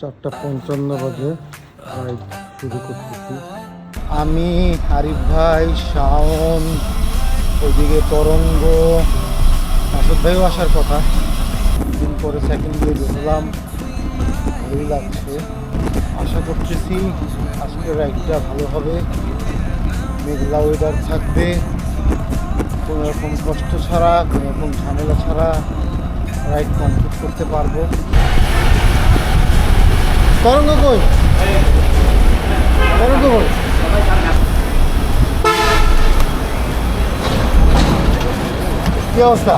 চারটা পঞ্চান্ন বাজে রাইড শুরু করতেছি। আমি হারিফ ভাই, শাওন, ওইদিকে তরঙ্গ মাসুদ ভাইও আসার কথা। দিন পরে সেকেন্ড দিয়ে বেরোলাম ভালোই লাগছে। আশা করতেছি আজকের রাইডটা ভালো হবে। মেঘলা ওয়েদার থাকবে। কোনো রকম কষ্ট ছাড়া, কোনো রকম ঝামেলা ছাড়া রাইড কমপ্লিট করতে পারব। তরঙ্গ কই? তরঙ্গ কই? কি অবস্থা?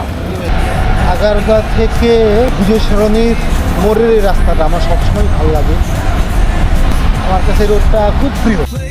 আগারগা থেকে সরণির মোড়ের এই রাস্তাটা আমার সবসময় ভালো লাগে। আমার কাছে রোডটা খুব প্রিয়।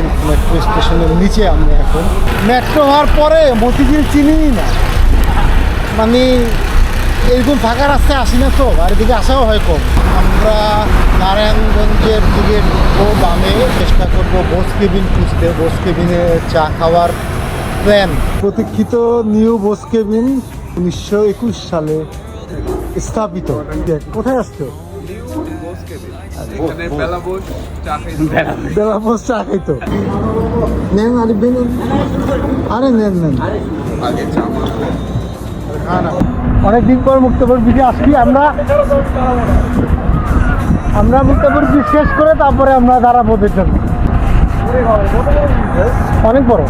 মতিঝিল মেট্রো স্টেশনের নিচে আমরা এখন। মেট্রো হওয়ার পরে মতিঝিল চিনি না। মানে এরকম ফাঁকা রাস্তায় আসি না তো আর এদিকে আসাও হয় কম। আমরা নারায়ণগঞ্জের দিকে ঢুকবো, বামে চেষ্টা করব বোস কেবিন খুঁজতে। বোস কেবিনে চা খাওয়ার প্ল্যান প্রতীক্ষিত নিউ বোস কেবিন উনিশশো একুশ সালে স্থাপিত। কোথায় আসছো? এখানে বেলা বোস। চা খাইতে। নেন আরে বেন আরে। নেন নেন। অনেকদিন পর মুক্তপুর বিচে আসছি আমরা আমরা মুক্তপুর বিচ শেষ করে তারপরে আমরা দাঁড়াবো অনেক বড়।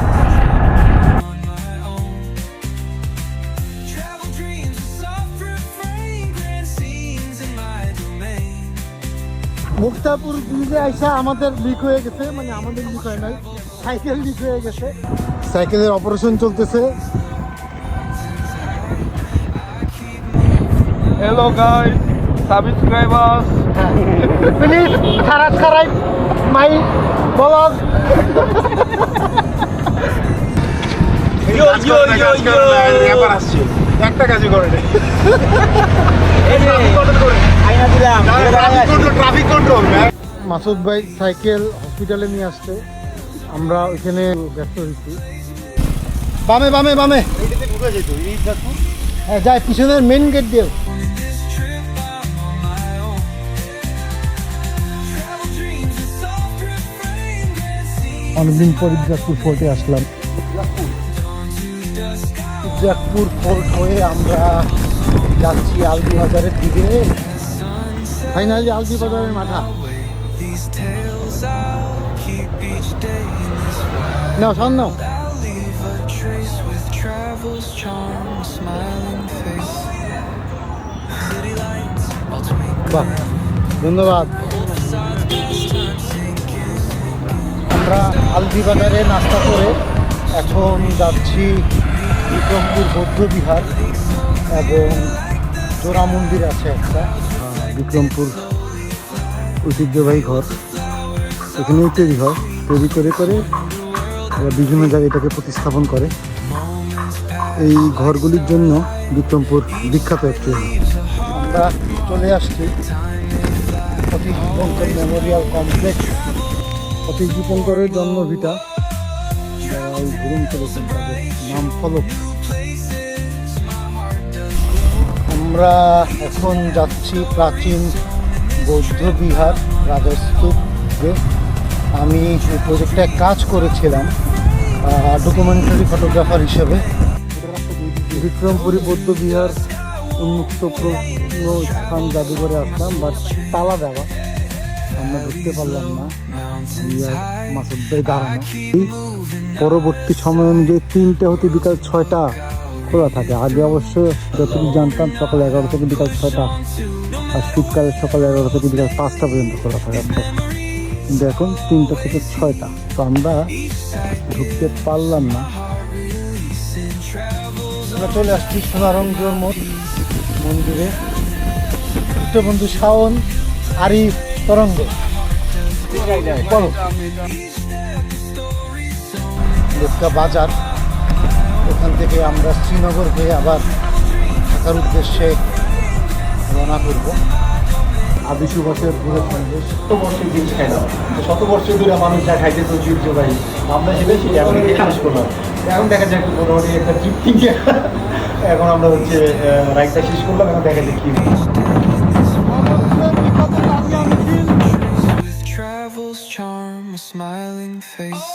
মুক্তাপুর ব্রিজে আইসা আমাদের লিক হয়ে গেছে মানে আমাদের লিক হয় নাই সাইকেল লিক হয়ে গেছে। সাইকেলের অপারেশন চলতেছে। হ্যালো গাইস সাবস্ক্রাইবার্স প্লিজ খারাপ খারাপ মাই ব্লগ একটা কাজই করে মাসুদ ভাই সাইকেল হসপিটালে নিয়ে আসছে। আমরা ওইখানে ব্যস্ত হয়েছি বামে বামে বামে। হ্যাঁ যাই পিছনের মেন গেট দিয়ে This trip I'm on my own. Travel dreams, a soft refrain, grand scenes অনেকদিন পর ইজাকপুর ফোর্টে আসলাম। ইজাকপুর ফোর্ট হয়ে আমরা যাচ্ছি আলদি বাজারের দিকে। ফাইনালি আলজি বাজারের মাথা না শোন না বাহ ধন্যবাদ। আমরা আলজি বাজারে নাস্তা করে এখন যাচ্ছি বিক্রমপুর বৌদ্ধবিহার এবং জোড়া মন্দির আছে একটা। বিক্রমপুর ঐতিহ্যবাহী ঘর। এখানেই তৈরি হয়, তৈরি করে করে বিভিন্ন জায়গায় এটাকে প্রতিস্থাপন করে। এই ঘরগুলির জন্য বিক্রমপুর বিখ্যাত একটি আমরা চলে আসছি সতীশ দীপঙ্কর মেমোরিয়াল কমপ্লেক্স। সতীশ দীপঙ্করের জন্মভিটা। যারা ঘুরুন করেছেন তাদের নাম ফলক। আমরা এখন যাচ্ছি প্রাচীন বৌদ্ধ বিহার রাজস্তূপে। আমি এই প্রজেক্টে কাজ করেছিলাম ডকুমেন্টারি ফটোগ্রাফার হিসেবে। বিক্রমপুরী বৌদ্ধ বিহার উন্মুক্ত স্থান জাদুঘরে আসলাম, বাট তালা দেওয়া। আমরা ঢুকতে পারলাম না। আমি আর মাসুদ ভাই দাঁড়ানো পরবর্তী সময় অনুযায়ী তিনটে হতে বিকাল ছয়টা। খোলা থাকে। আগে অবশ্য যতটুকু জানতাম সকাল এগারো থেকে বিকাল ছয়টা, আর শীতকালে সকাল এগারো থেকে বিকাল পাঁচটা পর্যন্ত খোলা থাকে কিন্তু এখন তিনটা থেকে ছয়টা। তো আমরা ঢুকতে পারলাম না। চলে আসছি সোনারঞ্জন মঠ মন্দিরে। বন্ধু শাওন, আরিফ, তরঙ্গ। বলো। বাজার থেকে আমরা শ্রীনগর হয়ে আবার ঢাকার উদ্দেশ্যে রওনা করব। আর দুশো বছর ধরে থাকবে শত বছর দিন খাই না তো শত বছর ধরে মানুষ যা খাইতে তো ঐতিহ্য ভাই আমরা সেটা এখন খেয়ে শেষ করলাম। এখন দেখা যায় একটু মোটামুটি একটা তৃপ্তি এখন আমরা হচ্ছে রাইডটা শেষ করলাম। এখন দেখা যায় কি। With travel's charm, a smiling face.